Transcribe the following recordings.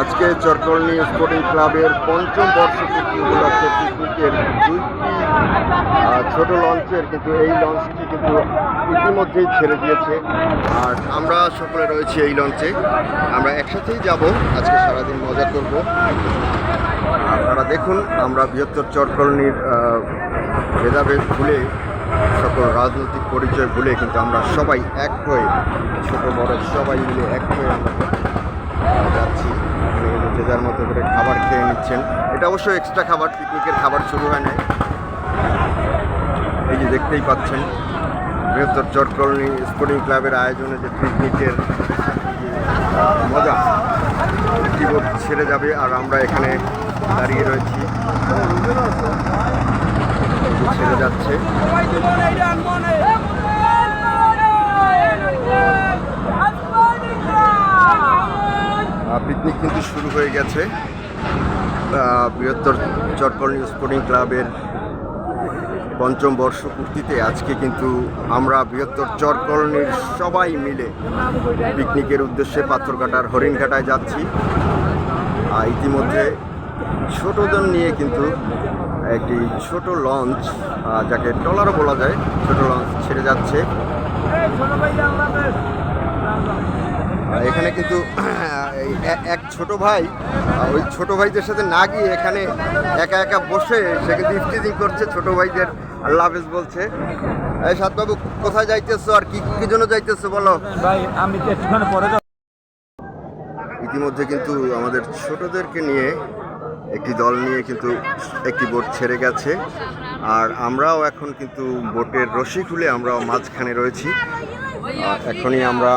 আজকে চরকর্ণী স্পোর্টিং ক্লাবের পঞ্চম বর্ষপূর্তি উপলক্ষে পিকনিকের দুইটি ছোট লঞ্চের কিন্তু এই লঞ্চটি কিন্তু ইতিমধ্যেই ছেড়ে দিয়েছে। আর আমরা সকলে রয়েছি এই লঞ্চে। আমরা একসাথেই যাব। আজকে সারাদিন মজা করব। আপনারা দেখুন, আমরা বৃহত্তর চটকলনির ভেদাভেদ ভুলে, সকল রাজনৈতিক পরিচয় ভুলে কিন্তু আমরা সবাই এক হয়ে, ছোট বড় সবাই মিলে এক হয়ে আমরা আহ, যাচ্ছি এখানে কিন্তু যে যার মতো করে খাবার খেয়ে নিচ্ছেন। এটা অবশ্যই এক্সট্রা খাবার পিকনিকের খাবার শুরু হয় নাই। এই যে দেখতেই পাচ্ছেন, বৃহত্তর চটকলনি স্পোর্টিং ক্লাবের আয়োজনে যে পিকনিকের মজা বোট ছেড়ে যাবে আর আমরা এখানে দাঁড়িয়ে রয়েছি। ছেড়ে যাচ্ছে আহ, পিকনিক কিন্তু শুরু হয়ে গেছে বৃহত্তর চটকলনি স্পোর্টিং ক্লাবের পঞ্চম বর্ষ বর্ষপূর্তিতে আজকে কিন্তু আমরা বৃহত্তর চরকলনির সবাই মিলে পিকনিকের উদ্দেশ্যে পাথরঘাটার হরিণঘাটায় যাচ্ছি। আর ইতিমধ্যে ছোটদের নিয়ে কিন্তু একটি ছোট লঞ্চ যাকে ট্রলারও বলা যায়, ছোট লঞ্চ ছেড়ে যাচ্ছে। এখানে কিন্তু এই এক ছোট ভাই ওই ছোট ভাইদের সাথে না গিয়ে এখানে একা একা বসে সে কিন্তু ইফটিজিং করছে ছোট ভাইদের লাভেজ বলছে। এই সাতবাবু কোথায় যাইতেছো আর কি কি জন্য যাইতেছো বলো? ভাই আমি একটুখানি পরে ইতিমধ্যে কিন্তু আমাদের ছোটদেরকে নিয়ে একটি দল নিয়ে কিন্তু একটি বোট ছেড়ে গেছে। আর আমরাও এখন কিন্তু বোটের রশি খুলে আমরাও মাঝখানে রয়েছি। এখনই আমরা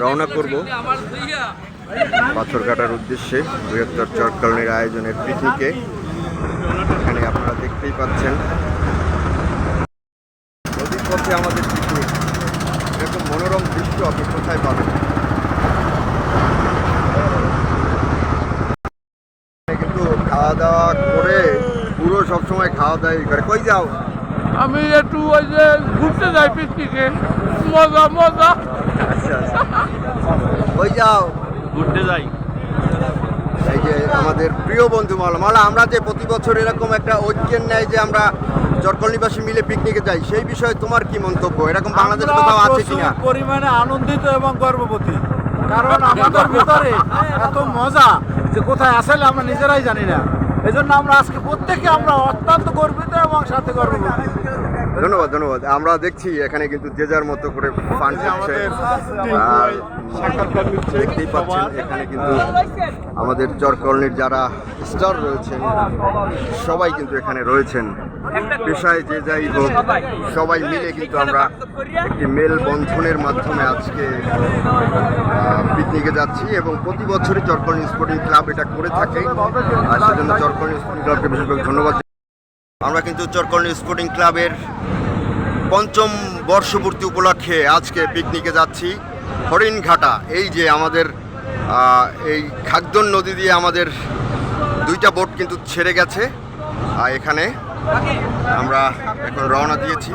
রওনা করব পাথর কাটার উদ্দেশ্যে বৃহত্তর চটকলনির আয়োজনের পিকনিকে এখানে আপনারা দেখতেই পাচ্ছেন। নদীর পথে আমাদের পিকনিক এরকম মনোরম দৃশ্য আপনি কোথায় পাবেন? কিন্তু খাওয়া দাওয়া করে পুরো সবসময় খাওয়া দাওয়া করে। কই যাও? আমি একটু ওই যে ঘুরতে যাই পিকনিকে। মজা মজা। আচ্ছা যাও। ঘুরতে যাই। এই যে আমাদের প্রিয় বন্ধু মালা মালা আমরা যে প্রতি বছর এরকম একটা ঐক্যের ন্যায় যে আমরা চটকলনিবাসী মিলে পিকনিকে যাই সেই বিষয়ে তোমার কি মন্তব্য? এরকম বাংলাদেশ কোথাও আছে কিনা? পরিমাণে আনন্দিত এবং গর্ববতী কারণ আমাদের ভিতরে এত মজা যে কোথায় আসলে আমরা নিজেরাই জানি না। এজন্য আমরা আজকে প্রত্যেকে আমরা অত্যন্ত গর্বিত এবং সাথে গর্ববতী ধন্যবাদ ধন্যবাদ। আমরা দেখছি এখানে কিন্তু যে যার মতো করে ফান করছে আর দেখতেই পাচ্ছেন এখানে কিন্তু আমাদের চরকলনির যারা স্টার রয়েছেন সবাই কিন্তু এখানে রয়েছেন। পেশায় যে যাই হোক সবাই মিলে কিন্তু আমরা একটি মেল বন্ধনের মাধ্যমে আজকে পিকনিকে যাচ্ছি এবং প্রতি বছরই চরকলনি স্পোর্টিং ক্লাব এটা করে থাকে। আর সেজন্য চরকলনি স্পোর্টিং ক্লাবকে বিশেষভাবে ধন্যবাদ আমরা কিন্তু চরকর্ণ স্পোর্টিং ক্লাবের পঞ্চম বর্ষপূর্তি উপলক্ষে আজকে পিকনিকে যাচ্ছি। হরিণঘাটা, এই যে আমাদের এই খাগদন নদী দিয়ে আমাদের দুইটা বোট কিন্তু ছেড়ে গেছে। আর এখানে আমরা এখন রওনা দিয়েছি।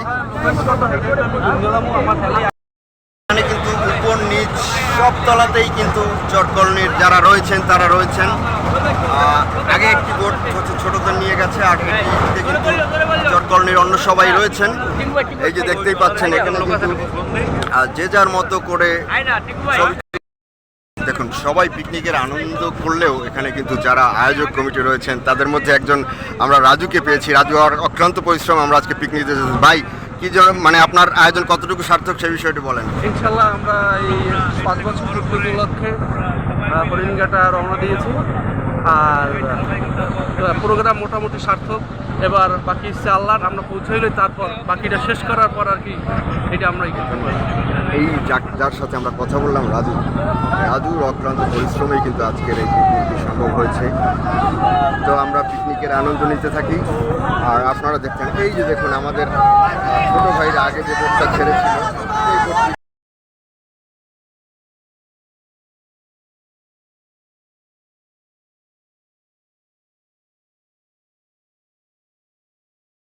উপর নিচ সব তলাতেই কিন্তু চটকলনির যারা রয়েছেন, তারা রয়েছেন। আগে একটি বোট হচ্ছে ছোটদের নিয়ে গেছে, আর কিন্তু চটকলনির অন্য সবাই রয়েছেন। এই যে দেখতেই পাচ্ছেন, এখানে কিন্তু যে যার মতো করে দেখুন, সবাই পিকনিকের আনন্দ করলেও এখানে কিন্তু যারা আয়োজক কমিটি রয়েছেন, তাদের মধ্যে একজন আমরা রাজুকে পেয়েছি। রাজু, আর অক্লান্ত পরিশ্রম আমরা আজকে পিকনিকে ভাই কি মানে আপনার আয়োজন কতটুকু সার্থক সেই বিষয়টি বলেন। ইনশাল্লাহ আমরা এই পাঁচ বছর পূর্তি উপলক্ষে হরিণঘাটা রওনা দিয়েছি। আর প্রোগ্রাম মোটামুটি সার্থক। এবার বাকি ইচ্ছে আমরা পৌঁছাইলে তারপর বাকিটা শেষ করার পর আর কি এটা আমরা এই যার সাথে আমরা কথা বললাম রাজু। রাজুর অক্লান্ত পরিশ্রমেই কিন্তু আজকের এই সম্ভব হয়েছে। পিকনিকের আনন্দ নিতে থাকি। আর আপনারা দেখছেন, এই যে দেখুন আমাদের ছোটো ভাইরা আগে যে বোটটা ছেড়েছিল, সেই